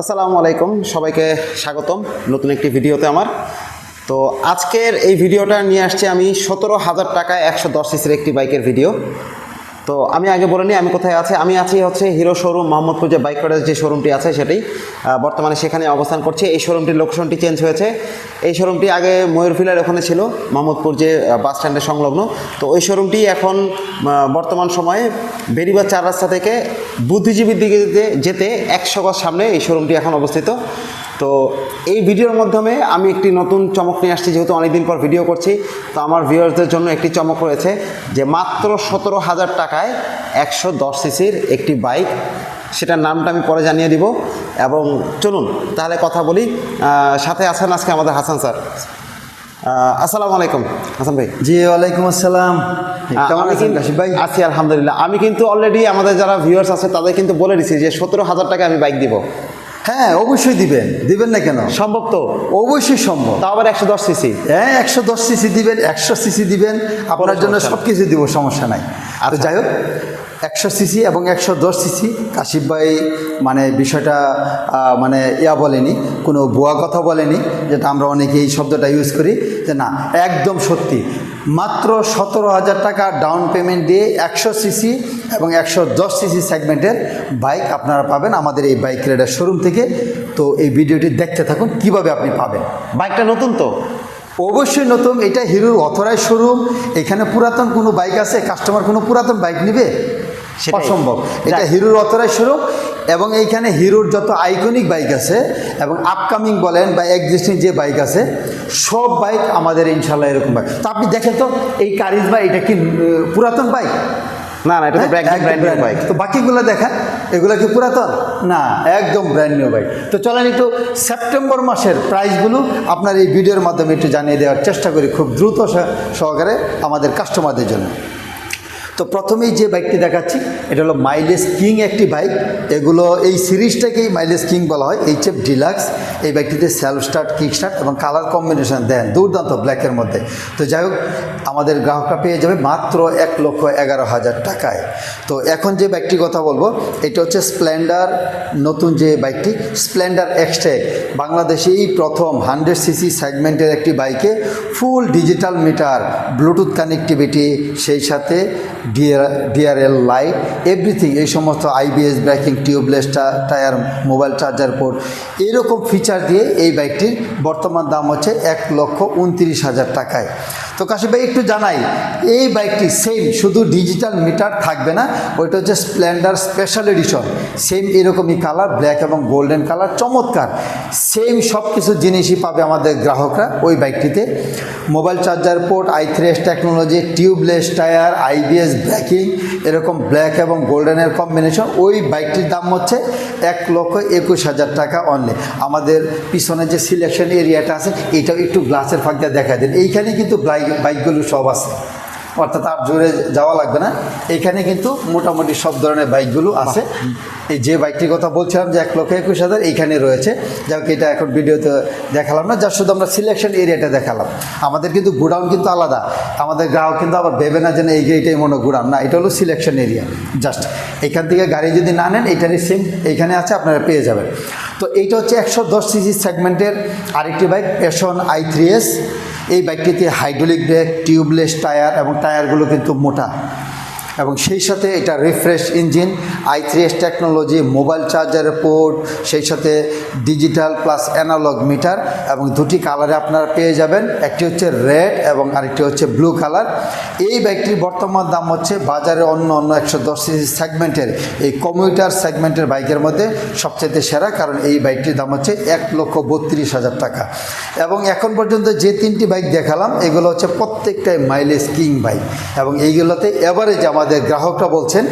আসসালামু আলাইকুম, সবাইকে স্বাগতম নতুন একটি ভিডিওতে আমার। তো আজকের এই ভিডিওটা নিয়ে আসছি আমি সতেরো হাজার টাকায় একশো দশ সিসির একটি বাইকের ভিডিও। তো আমি আগে বলে নিই আমি কোথায় আছি? আমি আছি হচ্ছে হিরো শোরুম মোহাম্মদপুর যে বাইক রাইডার যে শোরুমটি আছে আহ, বর্তমানে সেখানে অবস্থান করছে। এই শোরুমটির লোকেশনটি চেঞ্জ হয়েছে। এই শোরুমটি আগে ময়ূরফিলার ওখানে ছিল মোহাম্মদপুর যে বাস স্ট্যান্ডের সংলগ্ন। তো ওই শোরুমটি এখন বর্তমান সময়ে বেরিবার চার রাস্তা থেকে বুদ্ধিজীবীর দিকে যেতে একশো গজ সামনে এই শোরুমটি এখন অবস্থিত। তো এই ভিডিওর মাধ্যমে আমি একটি নতুন চমক নিয়ে আসছি যেহেতু অনেকদিন পর ভিডিও করছি তো আমার ভিউয়ার্সদের জন্য একটি চমক রয়েছে যে মাত্র সতেরো হাজার টাকায় একশো দশ সিসির একটি বাইক। সেটার নামটা আমি পরে জানিয়ে দিব। এবং চলুন তাহলে কথা বলি। সাথে আছেন আজকে আমাদের হাসান স্যার। আসসালামু আলাইকুম হাসান ভাই। জি ওয়ালাইকুম আসসালাম। কেমন আমি আছেন কাশিফ ভাই? আছি আলহামদুলিল্লাহ। আমি কিন্তু অলরেডি আমাদের যারা ভিউয়ার্স আছে তাদের কিন্তু বলে দিছি যে সতেরো হাজার টাকা আমি বাইক দিব। হ্যাঁ অবশ্যই দিবেন। দিবেন না কেন? সম্ভব তো। অবশ্যই সম্ভব। তা আবার একশো দশ সিসি? হ্যাঁ একশো দশ সিসি দিবেন একশো সিসি দিবেন। আপনার জন্য সব কিছু দিব সমস্যা নাই। আর আচ্ছা। যাই হোক একশো সিসি এবং একশো দশ সিসি। কাশিফ ভাই মানে বিষয়টা মানে ইয়া বলেনি কোনো ভুয়া কথা বলেনি যেটা আমরা অনেকে এই শব্দটা ইউজ করি যে না একদম সত্যি। মাত্র সতেরো হাজার টাকা ডাউন পেমেন্ট দিয়ে একশো সিসি এবং একশো দশ সিসি সেগমেন্টের বাইক আপনারা পাবেন আমাদের এই বাইক রেডার শোরুম থেকে। তো এই ভিডিওটি দেখতে থাকুন কীভাবে আপনি পাবেন। বাইকটা নতুন তো? অবশ্যই নতুন এটা হিরোর অথরাইজ শোরুম এখানে পুরাতন কোনো বাইক আছে? কাস্টমার কোনো পুরাতন বাইক নিবে? সেটাই। অসম্ভব। এটা। হিরোর অথরাইজ শোরুম এবং এইখানে হিরোর যত আইকনিক বাইক আছে এবং আপকামিং বলেন বা এক্সিস্টিং যে বাইক আছে সব বাইক আমাদের ইনশাল্লাহ এরকম বাইক তো আপনি দেখেন তো এই কারিজ বা এটা কি পুরাতন বাইক না না এটা তো ব্র্যান্ড বাইক তো বাকিগুলো দেখান এগুলো কি পুরাতন? না একদম ব্র্যান্ড নিউ বাইক তো চলেন একটু সেপ্টেম্বর মাসের প্রাইসগুলো আপনার এই ভিডিওর মাধ্যমে একটু জানিয়ে দেওয়ার চেষ্টা করি খুব দ্রুত সহ- সহকারে আমাদের কাস্টমারদের জন্য। তো প্রথমেই যে বাইকটি দেখাচ্ছি, এটা হলো মাইলেজ কিং একটি বাইক। এগুলো এই সিরিজটাকেই মাইলেজ কিং বলা হয় এইচ এফ ডিলাক্স এই বাইকটিতে সেলফ স্টার্ট কিক স্টার্ট এবং কালার কম্বিনেশন দেন, দুর্দান্ত ব্ল্যাকের মধ্যে। তো যাই হোক, আমাদের গ্রাহকরা পেয়ে যাবে মাত্র এক লক্ষ এগারো হাজার টাকায়। তো এখন যে বাইকটির কথা বলব, এটা হচ্ছে স্প্লেন্ডার নতুন যে বাইকটি স্প্লেন্ডার এক্সটেক বাংলাদেশে এই প্রথম হান্ড্রেড সিসি সেগমেন্টের একটি বাইকে full digital meter Bluetooth connectivity সেই সাথে ডিআর ডিআরএল লাইট এভরিথিং এই সমস্ত IBS braking tubeless tyre mobile charger port এইরকম ফিচার দিয়ে এই বাইকটির বর্তমান দাম হচ্ছে এক লক্ষ উনত্রিশ হাজার টাকায়। তো কাশিফ ভাই, একটু জানাই, এই বাইকটি সেম শুধু ডিজিটাল মিটার থাকবে না, ওইটা হচ্ছে স্প্লেন্ডার স্পেশাল এডিশন সেম এরকমই কালার ব্ল্যাক এবং গোল্ডেন কালার চমৎকার। সেম সব কিছু জিনিসই পাবে আমাদের গ্রাহকরা ওই বাইকটিতে। Mobile charger port I three S technology tubeless tyre IBS braking এরকম ব্ল্যাক এবং গোল্ডেনের কম্বিনেশন ওই বাইকটির দাম হচ্ছে এক লক্ষ একুশ হাজার টাকা অনলি আমাদের পিছনে যে সিলেকশন এরিয়াটা আছে, এটাও একটু গ্লাসের ফাঁক দিয়ে দেখা দিন। এইখানে কিন্তু বাইক বাইকগুলো সব আছে। অর্থাৎ আর জোরে যাওয়া লাগবে না। এইখানে কিন্তু মোটামুটি সব ধরনের বাইকগুলো আছে। এই যে বাইকটির কথা বলছিলাম যে এক লক্ষ একুশ হাজার এইখানে রয়েছে। যাই হোক, এটা এখন ভিডিওতে দেখালাম না। যার শুধু আমরা সিলেকশন এরিয়াটা দেখালাম। আমাদের কিন্তু গোডাউন কিন্তু আলাদা। আমাদের গ্রাহক কিন্তু আবার ভেবে না যেন এই এইটাই মনে গোডাউন। না, এটা হলো সিলেকশন এরিয়া জাস্ট এখান থেকে গাড়ি যদি না নেন এইটারই সেম এইখানে আছে, আপনারা পেয়ে যাবেন। তো এইটা হচ্ছে একশো দশ সিসি সেগমেন্টের আরেকটি bike Passion I three S এই বাইকটিতে হাইড্রোলিক ব্রেক টিউবলেস টায়ার এবং টায়ারগুলো কিন্তু মোটা। এবং সেই সাথে এটা refresh engine I three S technology mobile চার্জারের port সেই সাথে ডিজিটাল প্লাস অ্যানালগ মিটার এবং দুটি কালারে আপনারা পেয়ে যাবেন। একটি হচ্ছে রেড এবং আরেকটি হচ্ছে ব্লু কালার এই বাইকটির বর্তমান দাম হচ্ছে বাজারে অন্য অন্য একশো দশ সিসি সেগমেন্টের এই কমিউটার সেগমেন্টের বাইকের মধ্যে সবচেয়ে সেরা, কারণ এই বাইকটির দাম হচ্ছে এক লক্ষ বত্রিশ হাজার টাকা। এবং এখন পর্যন্ত যে তিনটি বাইক দেখালাম, এগুলো হচ্ছে প্রত্যেকটাই মাইলেজ কিং বাইক এবং এইগুলোতে এভারেজ আমাদের গ্রাহকরা বলছেন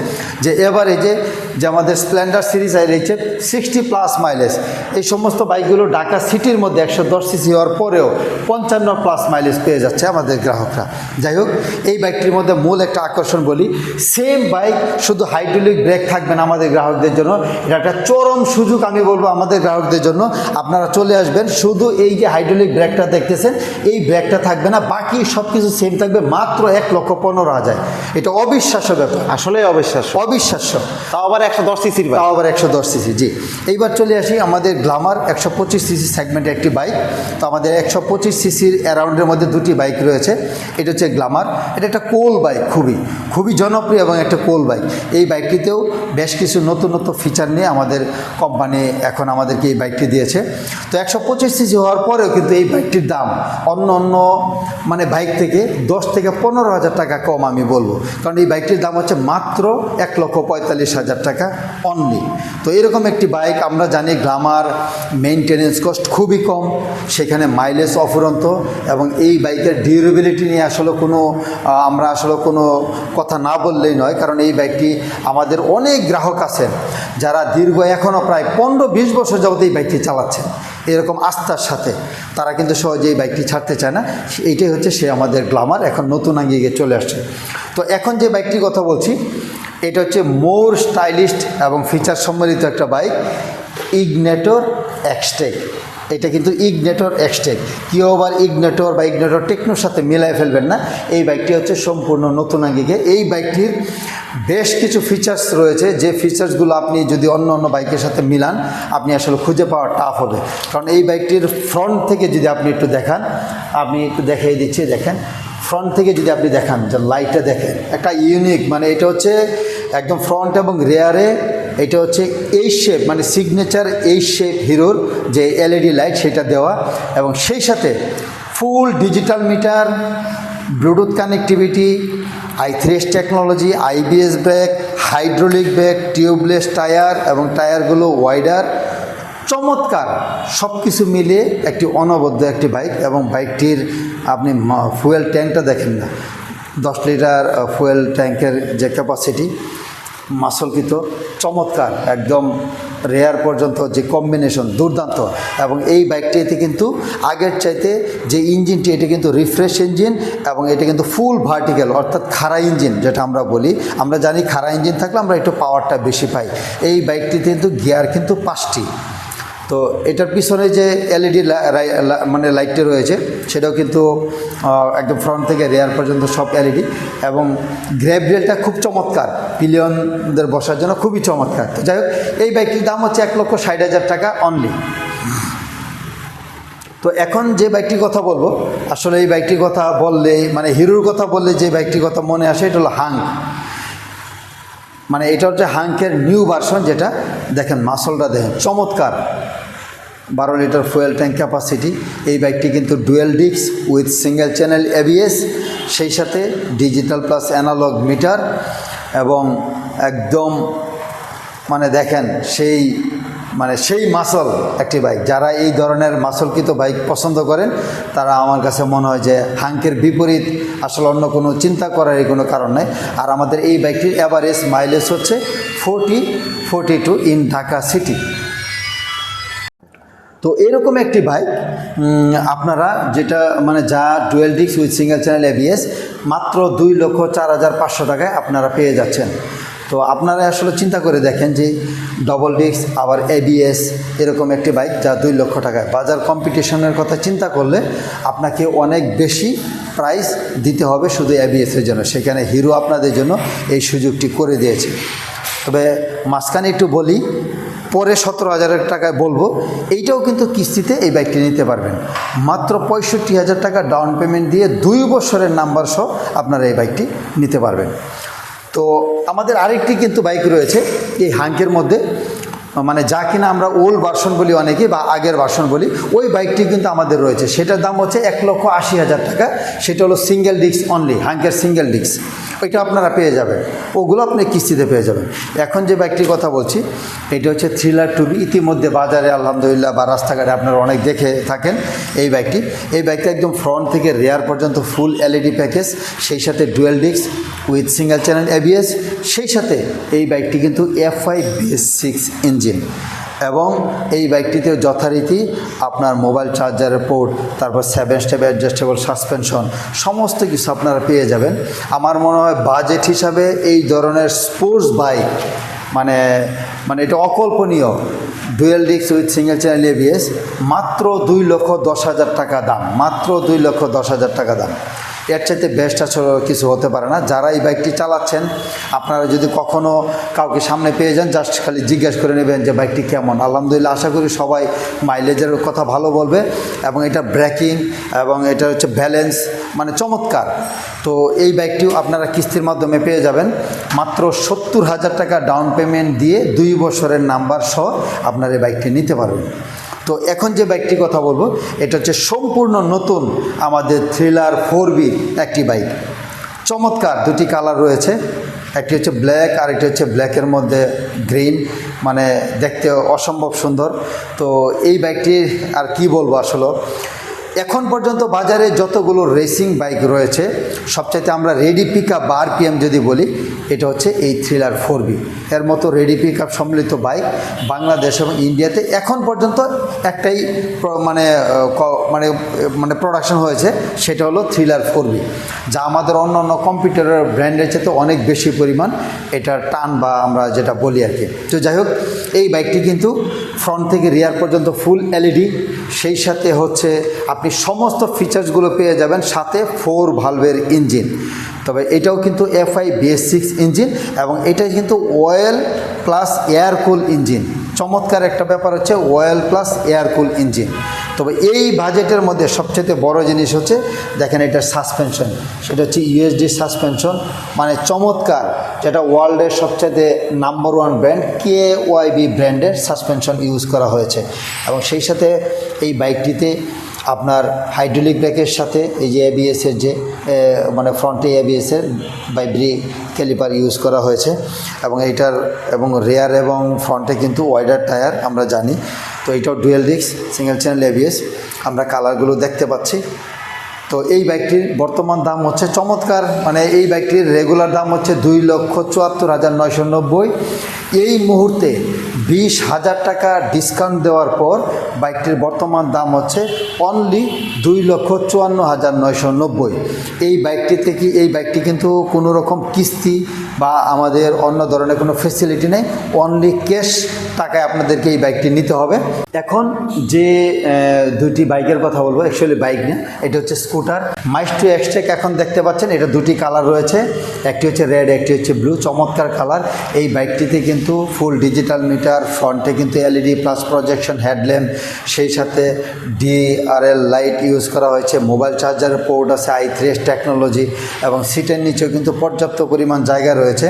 যে এভারেজে যে যে আমাদের স্প্লেন্ডার সিরিজ রয়েছে সিক্সটি প্লাস মাইলেজ এই সমস্ত বাইকগুলো ঢাকা সিটির মধ্যে একশো দশ সিসি হওয়ার পরেও পঞ্চান্ন প্লাস মাইলেজ পেয়ে যাচ্ছে আমাদের গ্রাহকরা। যাই হোক, এই বাইকটির মধ্যে মূল একটা আকর্ষণ বলি সেম বাইক শুধু হাইড্রোলিক ব্রেক থাকবে না আমাদের গ্রাহকদের জন্য। এটা একটা চরম সুযোগ আমি বলব আমাদের গ্রাহকদের জন্য। আপনারা চলে আসবেন, শুধু এই যে হাইড্রোলিক ব্রেকটা দেখতেছেন, এই ব্রেকটা থাকবে না, বাকি সব কিছু সেম থাকবে মাত্র এক লক্ষ পনেরো হাজার। এটা অবিশ্বাস অবিশ্বাস্য ব্যাপার। আসলে অবিশ্বাস্য। অবিশ্বাস্য। তাও আবার একশো দশ সিসির তাও আবার একশো দশ সিসি জি। এইবার চলে আসি আমাদের গ্লামার একশো পঁচিশ সিসি সেগমেন্টের একটি বাইক তো আমাদের একশো পঁচিশ সিসির অ্যারাউন্ডের মধ্যে দুটি বাইক রয়েছে। এটা হচ্ছে গ্লামার। এটা একটা কোল বাইক খুবই। খুবই জনপ্রিয় এবং একটা কোল বাইক এই বাইকটিতেও বেশ কিছু নতুন নতুন ফিচার নিয়ে আমাদের কোম্পানি এখন আমাদেরকে এই বাইকটি দিয়েছে। তো একশো পঁচিশ সিসি হওয়ার পরেও কিন্তু এই বাইকটির দাম অন্য অন্য মানে বাইক থেকে দশ থেকে পনেরো হাজার টাকা কম আমি বলব। কারণ এই বাইকটির দাম হচ্ছে মাত্র এক লক্ষ পঁয়তাল্লিশ হাজার টাকা অনলি তো এরকম একটি বাইক আমরা জানি গ্লামার মেনটেনেন্স কস্ট খুবই কম, সেখানে মাইলেজ অফুরন্ত এবং এই বাইকের ডিউরেবিলিটি নিয়ে আসলে কোনো আমরা আসলে কোনো কথা না বললেই নয়, কারণ এই বাইকটি আমাদের অনেক গ্রাহক আছেন, যারা দীর্ঘ এখনও প্রায় পনেরো বিশ বছর যাবত এই বাইকটি চালাচ্ছেন। এরকম আস্থার সাথে। তারা কিন্তু সহজেই বাইকটি ছাড়তে চায় না। এইটাই হচ্ছে সে আমাদের গ্লামার, এখন নতুন আঙ্গিকে চলে আসছে। তো এখন যে বাইকটির কথা বলছি, এটা হচ্ছে মোর স্টাইলিস্ট এবং ফিচার সম্বলিত একটা বাইক, ইগনেটর এক্সটেক। এটা কিন্তু ইগনেটর এক্সটেক। কেউ আবার ইগনেটর বা ইগনেটর টেকনোর সাথে মিলাই ফেলবেন না। এই বাইকটি হচ্ছে সম্পূর্ণ নতুন আঙ্গিকে। এই বাইকটির বেশ কিছু ফিচার্স রয়েছে। যে ফিচার্সগুলো আপনি যদি অন্য অন্য বাইকের সাথে মিলান, আপনি আসলে খুঁজে পাওয়া টাফ হবে। কারণ এই বাইকটির ফ্রন্ট থেকে যদি আপনি একটু দেখান আপনি একটু দেখিয়ে দিচ্ছি, দেখেন। ফ্রন্ট থেকে যদি আপনি দেখান, যে লাইটটা দেখেন, একটা ইউনিক মানে এটা হচ্ছে একদম ফ্রন্ট এবং রেয়ারে এটা হচ্ছে এই শেপ মানে সিগনেচার এই শেপ হিরোর যে এলইডি লাইট সেটা দেওয়া। এবং সেই সাথে full digital meter Bluetooth connectivity I three S technology, IBS brake, hydraulic brake, tubeless tyre এবং টায়ারগুলো ওয়াইডার। চমৎকার। সব কিছু মিলে একটি অনবদ্য একটি বাইক এবং বাইকটির আপনি ফুয়েল ট্যাঙ্কটা দেখেন না। দশ লিটার ফুয়েল ট্যাঙ্কের যে ক্যাপাসিটি মাসলকৃত, চমৎকার, একদম রেয়ার পর্যন্ত যে কম্বিনেশন দুর্দান্ত। এবং এই বাইকটিতে কিন্তু আগের চাইতে যে ইঞ্জিনটি এটি কিন্তু রিফ্রেশ ইঞ্জিন এবং এটি কিন্তু ফুল ভার্টিক্যাল অর্থাৎ খারা ইঞ্জিন যেটা আমরা বলি। আমরা জানি খারা ইঞ্জিন থাকলে আমরা একটু পাওয়ারটা বেশি পাই। এই বাইকটিতে কিন্তু গিয়ার কিন্তু পাঁচটি। তো এটার পিছনে যে এলইডি মানে লাইটটি রয়েছে, সেটাও কিন্তু একদম ফ্রন্ট থেকে রেয়ার পর্যন্ত সব এলইডি এবং গ্র্যাবরেলটা খুব চমৎকার পিলিয়নদের বসার জন্য খুবই চমৎকার। তো যাই হোক, এই বাইকটির দাম হচ্ছে এক লক্ষ ষাট হাজার টাকা অনলি তো এখন যে বাইকটির কথা বলব, আসলে এই বাইকটির কথা বললে মানে হিরোর কথা বললে যে বাইকটির কথা মনে আসে, এটা হলো হাঙ্ক মানে এটা হচ্ছে হাঙ্কের নিউ ভার্সন যেটা, দেখেন মাসলটা দেখেন, চমৎকার। বারো লিটার ফুয়েল ট্যাঙ্ক ক্যাপাসিটি এই বাইকটি কিন্তু ডুয়েল ডিক্স উইথ সিঙ্গেল চ্যানেল এবিএস সেই সাথে ডিজিটাল প্লাস অ্যানালগ মিটার এবং একদম মানে দেখেন সেই মানে সেই মাসল একটি বাইক যারা এই ধরনের মাসলকৃত বাইক পছন্দ করেন, তারা আমার কাছে মনে হয় যে হাঙ্কের বিপরীত আসলে অন্য কোনো চিন্তা করার কোনো কারণ নেই। আর আমাদের এই বাইকটির অ্যাভারেজ মাইলেজ হচ্ছে forty forty two in Dhaka city তো এরকম একটি বাইক আপনারা যেটা মানে যা ডুয়েল ডিক্স উইথ সিঙ্গেল চ্যানেল এবিএস মাত্র দুই লক্ষ চার হাজার পাঁচশো টাকায় আপনারা পেয়ে যাচ্ছেন। তো আপনারা আসলে চিন্তা করে দেখেন যে ডবল ডিক্স আবার এবিএস এরকম একটি বাইক যা দুই লক্ষ টাকায়। বাজার কম্পিটিশনের কথা চিন্তা করলে আপনাকে অনেক বেশি প্রাইস দিতে হবে শুধু এবিএসের জন্য। সেখানে হিরো আপনাদের জন্য এই সুযোগটি করে দিয়েছে। তবে মাঝখানে একটু বলি, পরে সতেরো হাজারের টাকায় বলব, এইটাও কিন্তু কিস্তিতে এই বাইকটি নিতে পারবেন। মাত্র পঁয়ষট্টি হাজার টাকা ডাউন পেমেন্ট দিয়ে দুই বছরের নাম্বার সহ আপনারা এই বাইকটি নিতে পারবেন। তো আমাদের আরেকটি কিন্তু বাইক রয়েছে, এই হাঙ্কের মধ্যে। মানে যা কিনা আমরা ওল্ড ভার্সন বলি অনেকে বা আগের ভার্সন বলি, ওই বাইকটি কিন্তু আমাদের রয়েছে। সেটার দাম হচ্ছে এক লক্ষ আশি হাজার টাকা। সেটা হলো সিঙ্গেল ডিস্ক অনলি হাঙ্কের সিঙ্গেল ডিস্ক ওইটা আপনারা পেয়ে যাবেন। ওগুলো আপনি কিস্তিতে পেয়ে যাবেন। এখন যে বাইকটির কথা বলছি, এটা হচ্ছে থ্রিলার টুবি ইতিমধ্যে বাজারে, আলহামদুলিল্লাহ, বা রাস্তাঘাটে আপনারা অনেক দেখে থাকেন এই বাইকটি এই বাইকটা একদম ফ্রন্ট থেকে রেয়ার পর্যন্ত ফুল এলইডি প্যাকেজ সেই সাথে dual disc with single channel ABS সেই সাথে এই বাইকটি কিন্তু এফআই বিএস সিক্স ইঞ্জিন এবং এই বাইকটিতে যথারীতি আপনার মোবাইল চার্জারের পোর্ট, তারপর সেভেন স্টেপ অ্যাডজাস্টেবল সাসপেনশন সমস্ত কিছু আপনারা পেয়ে যাবেন। আমার মনে হয় বাজেট হিসাবে এই ধরনের স্পোর্টস বাইক মানে মানে এটা অকল্পনীয়। ডুয়েল ডিক্স উইথ সিঙ্গেল চ্যানেল এবিএস মাত্র দুই লক্ষ দশ হাজার টাকা দাম, মাত্র দুই লক্ষ দশ হাজার টাকা দাম। এর চাইতে বেস্ট আসলে কিছু হতে পারে না। যারা এই বাইকটি চালাচ্ছেন, আপনারা যদি কখনো কাউকে সামনে পেয়ে যান জাস্ট খালি জিজ্ঞেস করে নেবেন যে বাইকটি কেমন। আলহামদুলিল্লাহ, আশা করি সবাই মাইলেজের কথা ভালো বলবে এবং এটা ব্রেকিং এবং এটা হচ্ছে ব্যালেন্স মানে চমৎকার। তো এই বাইকটিও আপনারা কিস্তির মাধ্যমে পেয়ে যাবেন। মাত্র সত্তর হাজার টাকা ডাউন পেমেন্ট দিয়ে দুই বছরের নাম্বার সহ আপনার এই বাইকটি নিতে পারবেন। তো এখন যে বাইকটি কথা বলব, এটা হচ্ছে সম্পূর্ণ নতুন আমাদের থ্রিলার ফোর বি একটি বাইক। চমৎকার, দুটি কালার রয়েছে। একটি হচ্ছে ব্ল্যাক আর একটি হচ্ছে ব্ল্যাকের মধ্যে গ্রিন মানে দেখতে অসম্ভব সুন্দর। তো এই বাইকটির আর কি বলব আসলে? এখন পর্যন্ত বাজারে যতগুলো রেসিং বাইক রয়েছে, সবচাইতে আমরা রেডি পিক আপ বা আরপিএম যদি বলি, এটা হচ্ছে এই থ্রিলার ফোর বি এর মতো রেডি পিক আপ সম্মিলিত বাইক বাংলাদেশ এবং ইন্ডিয়াতে এখন পর্যন্ত একটাই মানে ক- মানে মানে প্রোডাকশন হয়েছে, সেটা হলো থ্রিলার ফোর বি যা আমাদের অন্য অন্য কম্পিউটারের ব্র্যান্ডের চেয়ে অনেক বেশি পরিমাণ, এটার টান বা আমরা যেটা বলি আর কি। তো যাই হোক, এই বাইকটি কিন্তু ফ্রন্ট থেকে রিয়ার পর্যন্ত ফুল এলইডি সেই সাথে হচ্ছে আপনি সমস্ত ফিচার্সগুলো পেয়ে যাবেন সাথে ফোর ভালভের ইঞ্জিন তবে এটাও কিন্তু এফআই বিএস সিক্স ইঞ্জিন এবং এটা কিন্তু ওয়েল প্লাস এয়ারকুল ইঞ্জিন চমৎকার একটা ব্যাপার হচ্ছে ওয়েল প্লাস এয়ারকুল ইঞ্জিন তবে এই বাজেটের মধ্যে সবচেয়ে বড় জিনিস হচ্ছে, দেখেন এটার সাসপেনশন সেটা হচ্ছে ইউএসডি সাসপেনশন মানে চমৎকার, যেটা ওয়ার্ল্ডের সবচেয়ে number one brand K YB ব্র্যান্ডের সাসপেনশন ইউজ করা হয়েছে। এবং সেই সাথে এই বাইকটিতে আপনার হাইড্রোলিক ব্রেকের সাথে, এই যে এবিএসের যে মানে ফ্রন্টে এবিএসের বাইব্রি ক্যালিপার ইউজ করা হয়েছে। এবং এইটার, এবং রেয়ার এবং ফ্রন্টে কিন্তু ওয়াইডার টায়ার আমরা জানি। তো এইটাও dual disc single channel ABS আমরা কালারগুলো দেখতে পাচ্ছি। তো এই বাইকটির বর্তমান দাম হচ্ছে চমৎকার। মানে এই বাইকটির রেগুলার দাম হচ্ছে দুই লক্ষ চুয়াত্তর হাজার নয়শো নব্বই। এই মুহূর্তে বিশ হাজার টাকা ডিসকাউন্ট দেওয়ার পর বাইকটির বর্তমান দাম হচ্ছে অনলি দুই লক্ষ চুয়ান্ন হাজার নয়শো নব্বই। এই বাইকটিতে কি, এই বাইকটি কিন্তু কোনো রকম কিস্তি বা আমাদের অন্য ধরনের কোনো ফেসিলিটি নেই। অনলি ক্যাশ টাকায় আপনাদেরকে এই বাইকটি নিতে হবে। এখন যে দুটি বাইকের কথা বলব অ্যাকচুয়ালি বাইক না, এটা হচ্ছে স্কুটার। মাইস্টু এক্সটেক এখন দেখতে পাচ্ছেন, এটা দুটি কালার রয়েছে। একটি হচ্ছে রেড, একটি হচ্ছে ব্লু, চমৎকার কালার। এই বাইকটিতে কিন্তু ফুল ডিজিটাল মিটার, ফ্রন্টে কিন্তু এলইডি প্লাস প্রজেকশন হেডল্যাম্প, সেই সাথে ডিআরএল লাইট ইউজ করা হয়েছে, মোবাইল চার্জারের পোর্ট আছে, আই থ্রেস টেকনোলজি, এবং সিটের নিচেও কিন্তু পর্যাপ্ত পরিমাণ জায়গা রয়েছে।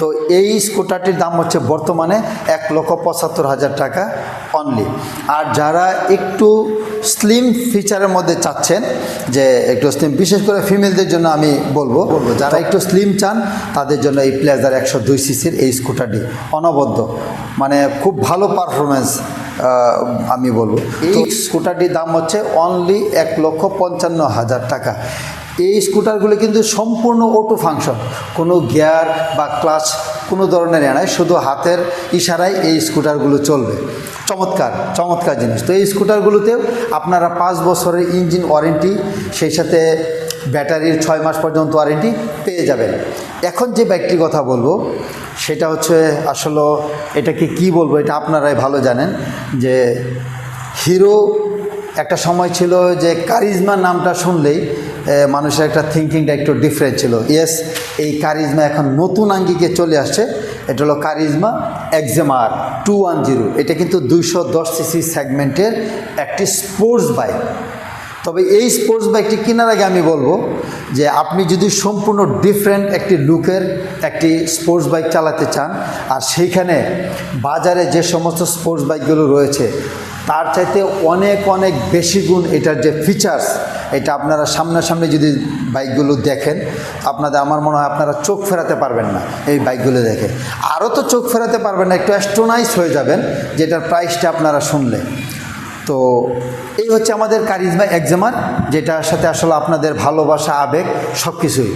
তো এই স্কুটারটির দাম হচ্ছে বর্তমানে এক লক্ষ পঁচাত্তর হাজার টাকা অনলি আর যারা একটু স্লিম ফিচারের মধ্যে চাচ্ছেন যে একটু স্লিম বিশেষ করে ফিমেলদের জন্য আমি বলব বলব, যারা একটু স্লিম চান, তাদের জন্য এই প্লেজার একশো দুই সিসির এই স্কুটারটি অনবদ্য। মানে খুব ভালো পারফরমেন্স আমি বলব। এই স্কুটারটির দাম হচ্ছে অনলি এক লক্ষ পঞ্চান্ন হাজার টাকা। এই স্কুটারগুলো কিন্তু সম্পূর্ণ অটো ফাংশন কোনো গিয়ার বা ক্লাচ কোনো ধরনের এ নয় শুধু হাতের ইশারায় এই স্কুটারগুলো চলবে। চমৎকার চমৎকার জিনিস। তো এই স্কুটারগুলোতেও আপনারা পাঁচ বছরের ইঞ্জিন ওয়ারেন্টি, সেই সাথে ব্যাটারির ছয় মাস পর্যন্ত ওয়ারেন্টি পেয়ে যাবেন। এখন যে ব্যাগটির কথা বলব, সেটা হচ্ছে আসলে এটাকে কি বলব, এটা আপনারাই ভালো জানেন যে হিরো একটা সময় ছিল যে কারিজমা নামটা শুনলেই মানুষের একটা থিঙ্কিংটা একটু ডিফারেন্ট ছিল। ইয়েস এই কারিজমা এখন নতুন আঙ্গিকে চলে আসছে। এটা হলো Karizma XMR two one zero. এটা কিন্তু দুইশো দশ সিসি সেগমেন্টের একটি স্পোর্টস বাইক তবে এই স্পোর্টস বাইকটি কেনার আগে আমি বলব যে আপনি যদি সম্পূর্ণ ডিফারেন্ট একটি লুকের একটি স্পোর্টস বাইক চালাতে চান, আর সেইখানে বাজারে যে সমস্ত স্পোর্টস বাইকগুলো রয়েছে, তার চাইতে অনেক অনেক বেশি গুণ এটার যে ফিচার্স এটা আপনারা সামনাসামনি যদি বাইকগুলো দেখেন, আপনাদের আমার মনে হয় আপনারা চোখ ফেরাতে পারবেন না এই বাইকগুলো দেখে। আরও তো চোখ ফেরাতে পারবেন না, একটু অ্যাস্ট্রোনাইজ হয়ে যাবেন, যেটার প্রাইসটা আপনারা শুনলে তো এই হচ্ছে আমাদের কারিজমা এক্সামার যেটার সাথে আসলে আপনাদের ভালোবাসা, আবেগ সব কিছুই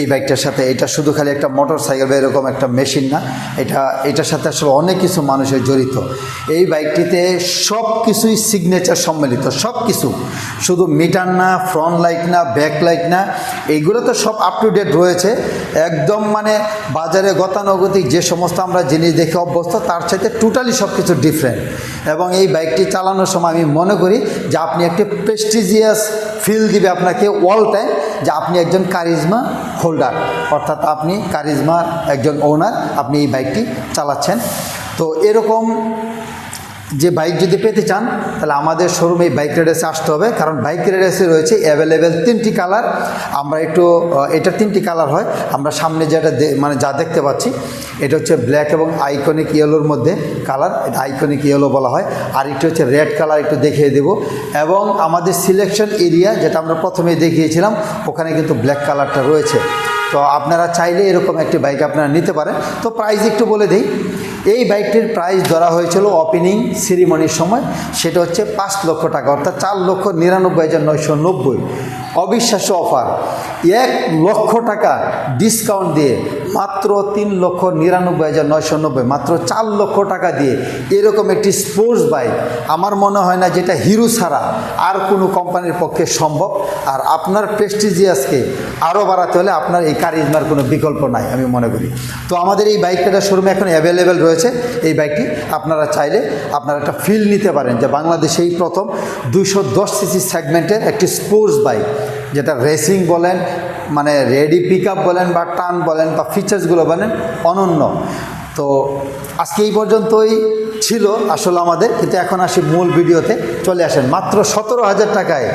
এই বাইকটার সাথে, এটা শুধু খালি একটা মোটর সাইকেল বা এরকম একটা মেশিন না, এটা, এটার সাথে আসলে অনেক কিছু মানুষের জড়িত। এই বাইকটিতে সব কিছুই সিগনেচার সম্মিলিত সব কিছু শুধু মিটার না ফ্রন্ট লাইট না ব্যাক লাইট না, এইগুলো তো সব আপ টু ডেট রয়েছে। একদম মানে বাজারে গতানুগতিক যে সমস্ত আমরা জিনিস দেখে অভ্যস্ত, তার সাথে টোটালি সব কিছু ডিফারেন্ট এবং এই বাইকটি চালানোর সময় আমি মনে করি যে আপনি একটি প্রেস্টিজিয়াস ফিল দিবে আপনাকে অল টাইম যে আপনি একজন কারিজমা হোল্ডার অর্থাৎ আপনি কারিজমার একজন ওনার আপনি এই বাইকটি চালাচ্ছেন। তো এরকম যে বাইক যদি পেতে চান, তাহলে আমাদের শোরুমে বাইক রেডেসে আসতে হবে। কারণ বাইক রেডেসে রয়েছে অ্যাভেলেবেল তিনটি কালার আমরা একটু এটা তিনটি কালার হয়। আমরা সামনে যেটা মানে যা দেখতে পাচ্ছি, এটা হচ্ছে ব্ল্যাক এবং আইকনিক ইয়েলোর মধ্যে কালার এটা আইকনিক ইয়েলো বলা হয়। আর একটু হচ্ছে রেড কালার একটু দেখিয়ে দেব। এবং আমাদের সিলেকশন এরিয়া যেটা আমরা প্রথমে দেখিয়েছিলাম, ওখানে কিন্তু ব্ল্যাক কালারটা রয়েছে। তো আপনারা চাইলে এরকম একটি বাইক আপনারা নিতে পারেন। তো প্রাইস একটু বলে দিই। এই বাইকটির প্রাইস ধরা হয়েছিল ওপেনিং সিরিমনির সময়, সেটা হচ্ছে পাঁচ লক্ষ টাকা, অর্থাৎ চার লক্ষ নিরানব্বই হাজার নয়শো নব্বই। অবিশ্বাস্য অফার। এক লক্ষ টাকা ডিসকাউন্ট দিয়ে মাত্র তিন লক্ষ নিরানব্বই হাজার নয়শো নব্বই, মাত্র চার লক্ষ টাকা দিয়ে এরকম একটি স্পোর্টস বাইক আমার মনে হয় না যেটা হিরো ছাড়া আর কোনো কোম্পানির পক্ষে সম্ভব। আর আপনার প্রেস্টিজিয়াসকে আরও বাড়াতে হলে আপনার এই কারিজমার কোনো বিকল্প নাই, আমি মনে করি। তো আমাদের এই বাইকটা শোরুমে এখন অ্যাভেলেবেল রয়েছে। এই বাইকটি আপনারা চাইলে আপনারা একটা ফিল নিতে পারেন যে বাংলাদেশেই প্রথম দুইশো দশ সিসি সেগমেন্টের একটি স্পোর্টস বাইক যেটা রেসিং বলেন মানে রেডি পিক বলেন বা টান বলেন বা ফিচার্সগুলো বলেন, অনন্য। তো আজকে এই পর্যন্তই ছিল আসলে আমাদের, কিন্তু এখন আসি মূল ভিডিওতে চলে আসেন। মাত্র সতেরো হাজার টাকায়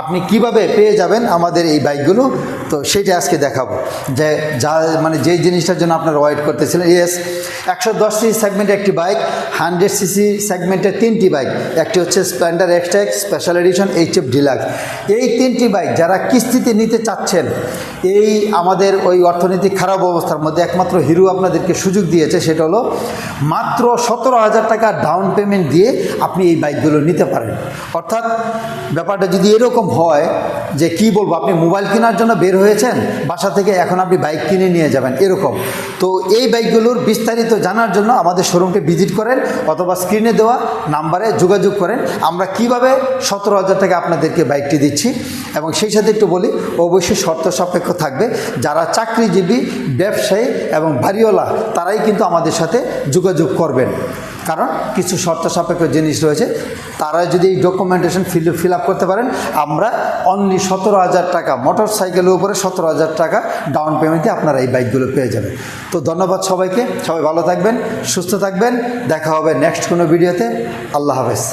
আপনি কীভাবে পেয়ে যাবেন আমাদের এই বাইকগুলো? তো সেটা আজকে দেখাবো। যে যা মানে যেই জিনিসটার জন্য আপনারা ওয়েট করতেছিলেন ইয়েস একশো দশ সিসি সেগমেন্টের একটি বাইক হান্ড্রেড সিসি সেগমেন্টের তিনটি বাইক একটি হচ্ছে Splendor XTEC special edition H F Deluxe এই তিনটি বাইক যারা কিস্তিতে নিতে চাচ্ছেন, এই আমাদের ওই অর্থনৈতিক খারাপ অবস্থার মধ্যে একমাত্র হিরো আপনাদেরকে সুযোগ দিয়েছে, সেটা হলো মাত্র সতেরো হাজার টাকা ডাউন পেমেন্ট দিয়ে আপনি এই বাইকগুলো নিতে পারেন। অর্থাৎ ব্যাপারটা যদি এরকম হয় যে কি বলব, আপনি মোবাইল কেনার জন্য বের হয়েছেন, বাসা থেকে এখন আপনি বাইক কিনে নিয়ে যাবেন, এরকম। তো এই বাইকগুলোর বিস্তারিত জানার জন্য আমাদের শোরুমকে ভিজিট করেন অথবা স্ক্রিনে দেওয়া নাম্বারে যোগাযোগ করেন। আমরা কীভাবে সতেরো হাজার টাকা আপনাদেরকে বাইকটি দিচ্ছি? এবং সেই সাথে একটু বলি, অবশ্যই শর্ত সাপেক্ষ থাকবে, যারা চাকরিজীবী, ব্যবসায়ী এবং বাড়িওয়ালা, তারাই কিন্তু আমাদের সাথে যোগাযোগ করবেন। কারণ কিছু শর্ত সাপেক্ষ জিনিস রয়েছে। তারা যদি এই ডকুমেন্টেশন ফিল ফিল আপ করতে পারেন, আমরা অনলি সতেরো হাজার টাকা মোটর সাইকেলের উপরে সতেরো হাজার টাকা ডাউন পেমেন্টে আপনারা এই বাইকগুলো পেয়ে যাবেন। তো ধন্যবাদ সবাইকে। সবাই ভালো থাকবেন, সুস্থ থাকবেন। দেখা হবে নেক্সট কোনো ভিডিওতে আল্লাহ হাফেজ।